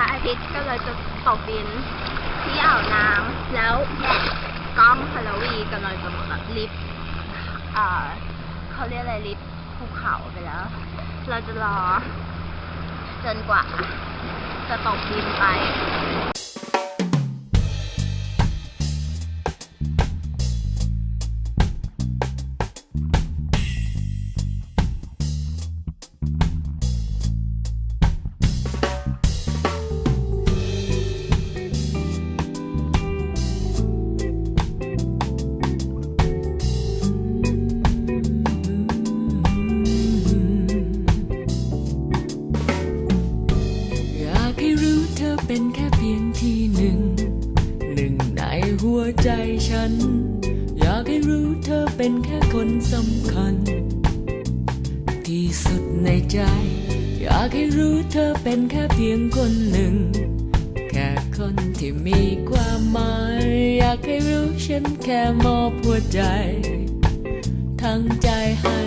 ระอาทิตย์ก็เลยจะตกดินที่อ่าวน้ำแล้วกล้องพลวีกำลังจะแบบลิฟต์เขาเรียกอะไรลิฟต์ภูเขาไปแล้ว เราจะรอ จนกว่าจะตกดินไป ใจฉัน อยากให้รู้เธอเป็นแค่คนสำคัญ ที่สุดในใจ อยากให้รู้เธอเป็นแค่เพียงคนหนึ่ง แค่คนที่มีความหมาย อยากให้รู้ฉันแค่มอบหัวใจ ทั้งใจให้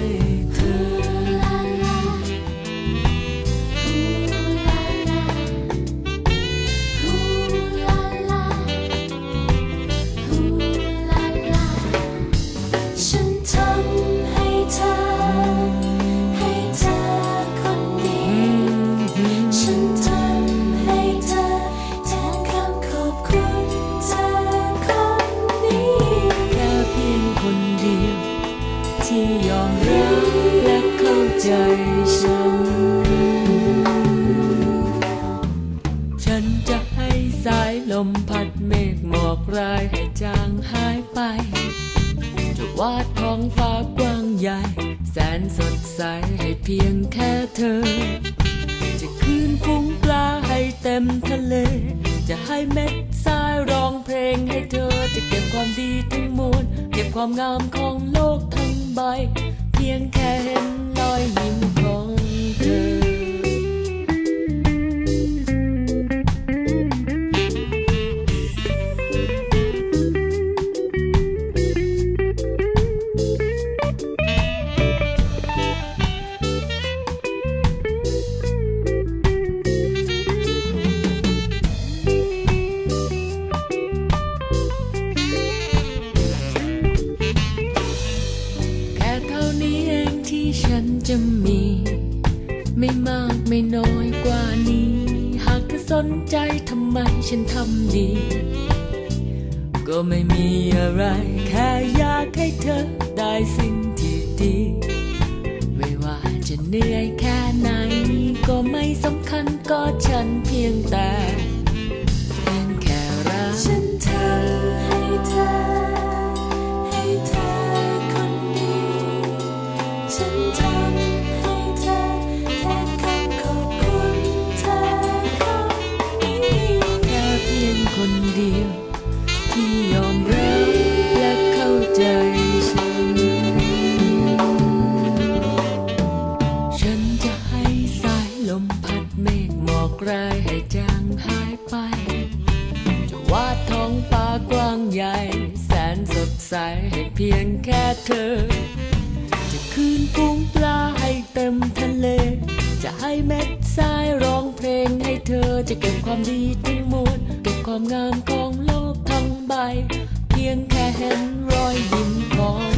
รับและเข้าใจฉัน ฉันจะให้สายลมพัดเมฆหมอกรายให้จางหายไป จะวาดท้องฟ้ากว้างใหญ่ แสนสดใสให้เพียงแค่เธอ จะคืนฟุ้งปลาให้เต็มทะเล จะให้เม็ดทรายร้องเพลงให้เธอ จะเก็บความดีทั้งมวล เก็บความงามของโลกทั้งใบ เพียงแค่เห็นรอยยิ้ม กว่านี้ หากเธอสนใจทำไมฉันทำดี ก็ไม่มีอะไร แค่อยากให้เธอได้สิ่งที่ดี ไม่ว่าจะเหนื่อยแค่ไหน ก็ไม่สำคัญก็ฉันเพียง รให้จางหายไป จะวาดท้องฟ้ากว้างใหญ่ แสนสดใสให้เพียงแค่เธอ จะคืนฟุ้งปลาให้เต็มทะเล จะให้เม็ดทรายร้องเพลงให้เธอ จะเก็บความดีทั้งมวลเก็บความงามของโลกทั้งใบ เพียงแค่เห็นรอยยิ้มของ